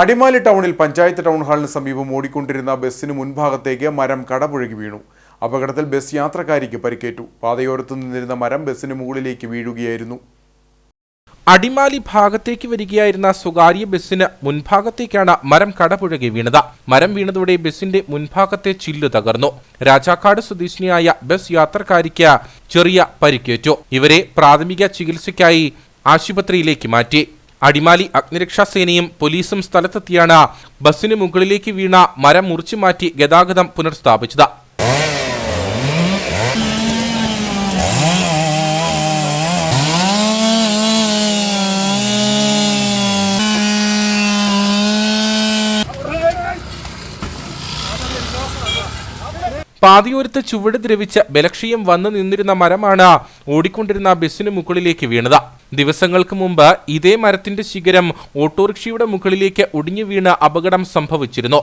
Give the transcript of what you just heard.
അടിമാലി ടൗണിൽ പഞ്ചായത്ത് ടൗൺ ഹാളിന് സമീപം ഓടിക്കൊണ്ടിരുന്ന ബസ്സിന് മുൻഭാഗത്തേക്ക് മരം കടപുഴകി വീണു. അപകടത്തിൽ ബസ് യാത്രക്കാരിക്ക് പരിക്കേറ്റു. പാതയോരത്ത് നിന്നിരുന്ന മരം ബസ്സിന് മുകളിലേക്ക് വീഴുകയായിരുന്നു. അടിമാലി ഭാഗത്തേക്ക് വരികയായിരുന്ന സ്വകാര്യ ബസ്സിന് മുൻഭാഗത്തേക്കാണ് മരം കടപുഴകി വീണത്. മരം വീണതോടെ ബസ്സിന്റെ മുൻഭാഗത്തെ ചില്ല് തകർന്നു. രാജാക്കാട് സ്വദേശിനിയായ ബസ് യാത്രക്കാരിക്ക് ചെറിയ പരിക്കേറ്റു. ഇവരെ പ്രാഥമിക ചികിത്സയ്ക്കായി ആശുപത്രിയിലേക്ക് മാറ്റി. അടിമാലി അഗ്നിരക്ഷാ സേനയും പോലീസും സ്ഥലത്തെത്തിയാണ് ബസ്സിന് മുകളിലേക്ക് വീണ മരം മുറിച്ചു മാറ്റി ഗതാഗതം പുനഃസ്ഥാപിച്ചത്. പാതയോരത്ത് ചുവട് ദ്രവിച്ച ബലക്ഷയം വന്നു നിന്നിരുന്ന മരമാണ് ഓടിക്കൊണ്ടിരുന്ന ബസ്സിന് മുകളിലേക്ക് വീണത്. ദിവസങ്ങൾക്ക് മുമ്പ് ഇതേ മരത്തിന്റെ ശിഖരം ഓട്ടോറിക്ഷയുടെ മുകളിലേക്ക് ഒടിഞ്ഞു വീണ് അപകടം സംഭവിച്ചിരുന്നു.